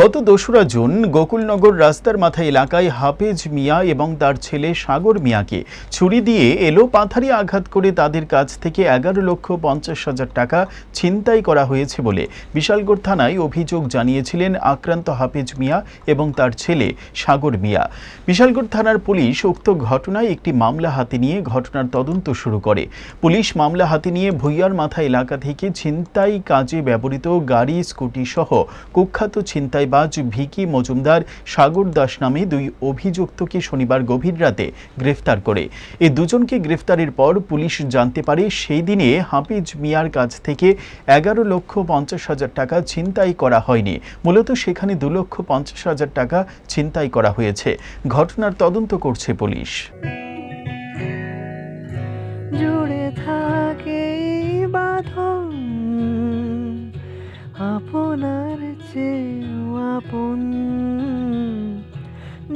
গত দোসরা জুন গোকুলনগর রাস্তার মাথা এলাকায় হাফেজ মিয়া এবং তার ছেলে সাগর মিয়াকে ছুরি দিয়ে এলো পাথারি আঘাত করে তাদের কাছ থেকে এগারো লক্ষ পঞ্চাশ হাজার টাকা ছিনতাই করা হয়েছে বলে বিশালগড় থানায় অভিযোগ জানিয়েছিলেন আক্রান্ত হাফেজ মিয়া এবং তার ছেলে সাগর মিয়া। বিশালগড় থানার পুলিশ উক্ত ঘটনায় একটি মামলা হাতে নিয়ে ঘটনার তদন্ত শুরু করে। পুলিশ মামলা হাতে নিয়ে ভুইয়ার মাথা এলাকা থেকে ছিনতাই কাজে ব্যবহৃত গাড়ি, স্কুটি সহ কুখ্যাত ছিনতাইবাজ ভিকি মজুমদার সাগর দাস নামে দুই অভিযুক্তকে শনিবার গভীর রাতে গ্রেফতার করে। এ দুজনকে গ্রেফতারের পর পুলিশ জানতে পারে সেই দিনে হাফিজ মিয়ার কাছ থেকে এগারো লক্ষ পঞ্চাশ হাজার টাকা ছিনতাই করা হয়নি। মূলত সেখানে দু লক্ষ পঞ্চাশ হাজার টাকা ছিনতাই করা হয়েছে। ঘটনার তদন্ত করছে পুলিশ। জুড়ে থাকে বাঁধন, আপনার চেয়েও